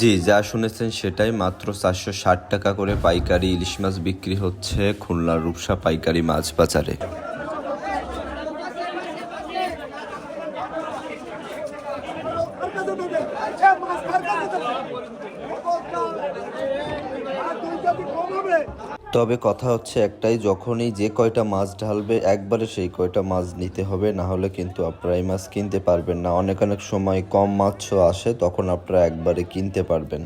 জি যা শুনেছেন সেটাই। মাত্র চারশো ষাট টাকা করে পাইকারি ইলিশ মাছ বিক্রি হচ্ছে খুলনার রূপসা পাইকারি মাছ বাজারে। তবে কথা হচ্ছে একটাই, যখনই যে কয়টা মাছ ঢালবে, একবারে সেই কয়টা মাছ নিতে হবে, না হলে কিন্তু আপনারা এই মাছ কিনতে পারবেন না। অনেক অনেক সময় কম মাছও আসে, তখন আপনারা একবারে কিনতে পারবেন।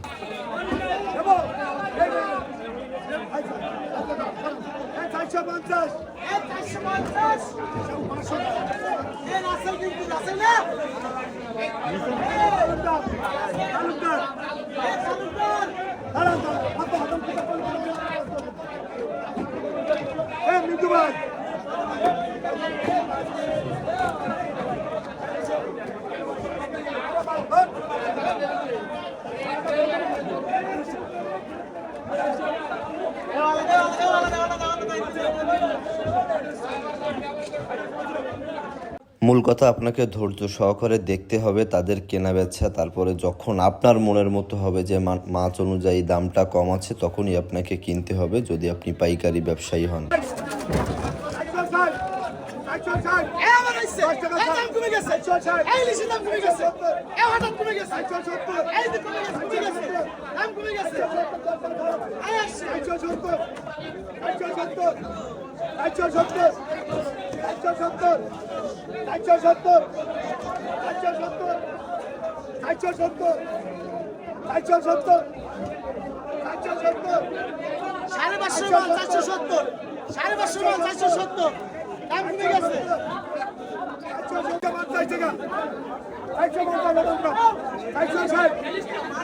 মূল কথা আপনাকে ধৈর্য সহকারে দেখতে হবে, তাদের কেনা বেচা, তারপরে যখন আপনার মনের মতো হবে যে মাছ অনুযায়ী দামটা কম আছে, তখনই আপনাকে কিনতে হবে যদি আপনি পাইকারি ব্যবসায়ী হন। সত্তর। চারশো সত্তর। চারশো সত্তর। চারশো সত্তর। চারশো সত্তর। চারশো সত্তর। সাড়ে পাঁচশো মাল চারশো সত্তর। সাড়ে পাঁচশো মাল চারশো সত্তর। দাম কমে গেছে। চারশো সত্তর পঞ্চাশ টাকা চারশো পঞ্চাশ চারশো ষাট।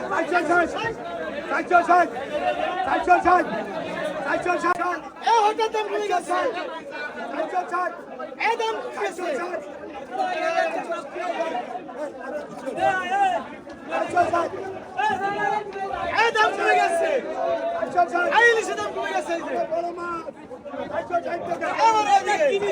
চারশো ষাট। চারশো ষাট। চারশো ষাট। চারশো ষাট। Adam Adam কমে গেছে আইলিশ দাম কমে গেছে আমার এদিকে